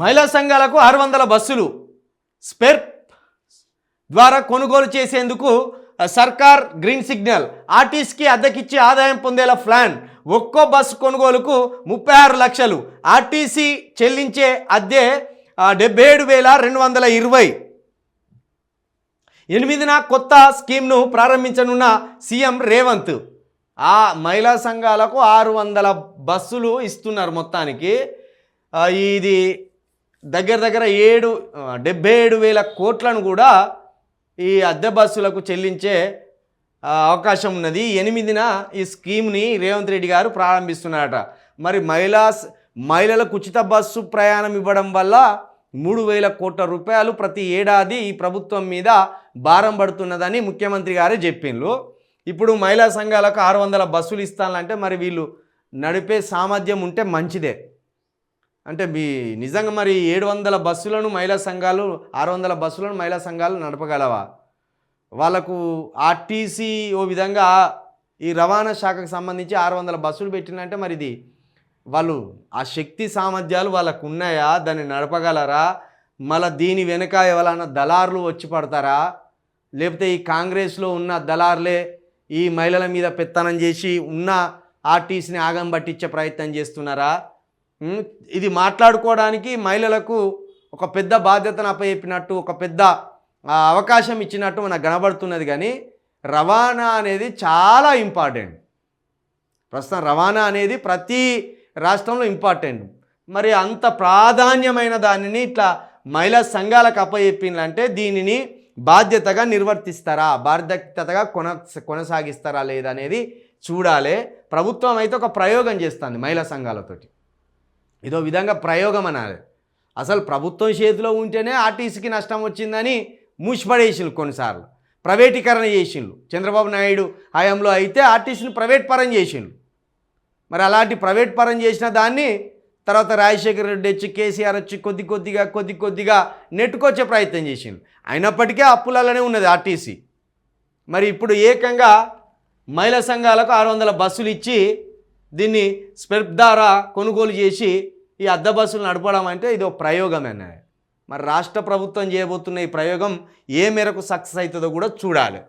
మహిళా సంఘాలకు ఆరు వందల బస్సులు స్పెర్ ద్వారా కొనుగోలు చేసేందుకు సర్కార్ గ్రీన్ సిగ్నల్ ఆర్టీసీకి అద్దెకిచ్చి ఆదాయం పొందేలా ప్లాన్. ఒక్కో బస్సు కొనుగోలుకు ముప్పై ఆరు లక్షలు. ఆర్టీసీ చెల్లించే అద్దె డెబ్బై ఏడు వేల రెండు వందల ఇరవై. ఎనిమిదిన కొత్త స్కీమ్ను ప్రారంభించనున్న సీఎం రేవంత్. ఆ మహిళా సంఘాలకు ఆరు వందల బస్సులు ఇస్తున్నారు మొత్తానికి. ఇది దగ్గర దగ్గర ఏడు డెబ్బై ఏడు వేల కోట్లను కూడా ఈ అద్దె బస్సులకు చెల్లించే అవకాశం ఉన్నది. ఎనిమిదిన ఈ స్కీమ్ని రేవంత్ రెడ్డి గారు ప్రారంభిస్తున్నారట. మరి మహిళా మహిళలకు ఉచిత బస్సు ప్రయాణం ఇవ్వడం వల్ల మూడు వేల కోట్ల రూపాయలు ప్రతి ఏడాది ఈ ప్రభుత్వం మీద భారం పడుతున్నదని ముఖ్యమంత్రి గారే చెప్పిండ్రు. ఇప్పుడు మహిళా సంఘాలకు ఆరు వందల బస్సులు ఇస్తానంటే మరి వీళ్ళు నడిపే సామర్థ్యం ఉంటే మంచిదే. అంటే మీ నిజంగా మరి ఏడు వందల బస్సులను మహిళా సంఘాలు ఆరు వందల బస్సులను మహిళా సంఘాలు నడపగలవా? వాళ్ళకు ఆర్టీసీ ఓ విధంగా ఈ రవాణా శాఖకు సంబంధించి ఆరు వందల బస్సులు పెట్టినంటే మరి ఇది వాళ్ళు ఆ శక్తి సామర్థ్యాలు వాళ్ళకు ఉన్నాయా దాన్ని నడపగలరా? మళ్ళీ దీని వెనుక ఎవరైనా దళారులు వచ్చి పడతారా? లేకపోతే ఈ కాంగ్రెస్లో ఉన్న దళారులే ఈ మహిళల మీద పెత్తనం చేసి ఉన్న ఆర్టీసీని ఆగం పట్టించే ప్రయత్నం చేస్తున్నారా? ఇది మాట్లాడుకోవడానికి మహిళలకు ఒక పెద్ద బాధ్యతను అప్పచెప్పినట్టు ఒక పెద్ద అవకాశం ఇచ్చినట్టు మనకు కనబడుతున్నది. కానీ రవాణా అనేది చాలా ఇంపార్టెంట్. ప్రస్తుతం రవాణా అనేది ప్రతి రాష్ట్రంలో ఇంపార్టెంట్. మరి అంత ప్రాధాన్యమైన దానిని ఇట్లా మహిళా సంఘాలకు అప్పచెప్పిందంటే దీనిని బాధ్యతగా నిర్వర్తిస్తారా? బాధ్యతగా కొన కొనసాగిస్తారా లేదా అనేది చూడాలి. ప్రభుత్వం అయితే ఒక ప్రయోగం చేస్తుంది మహిళా సంఘాలతోటి. ఇదో విధంగా ప్రయోగం అనాలి. అసలు ప్రభుత్వం చేతిలో ఉంటేనే ఆర్టీసీకి నష్టం వచ్చిందని మూసిపడేసిండ్రు కొన్నిసార్లు ప్రైవేటీకరణ చేసిండ్రు చంద్రబాబు నాయుడు హయాంలో అయితే ఆర్టీసీని ప్రైవేట్ పరం చేసిండ్రు మరి అలాంటి ప్రైవేట్ పరం చేసిన దాన్ని తర్వాత రాజశేఖర రెడ్డి వచ్చి కేసీఆర్ వచ్చి కొద్ది కొద్దిగా కొద్ది కొద్దిగా నెట్టుకొచ్చే ప్రయత్నం చేసిండు అయినప్పటికీ అప్పులలోనే ఉన్నది ఆర్టీసీ. మరి ఇప్పుడు ఏకంగా మహిళా సంఘాలకు ఆరు వందల బస్సులు ఇచ్చి దీన్ని స్పెప్ ద్వారా కొనుగోలు చేసి ఈ అద్దె బస్సులు నడపడం అంటే ఇది ఒక ప్రయోగమే అన్నది మరి రాష్ట్ర ప్రభుత్వం చేయబోతున్న ఈ ప్రయోగం ఏ మేరకు సక్సెస్ అవుతుందో కూడా చూడాలి.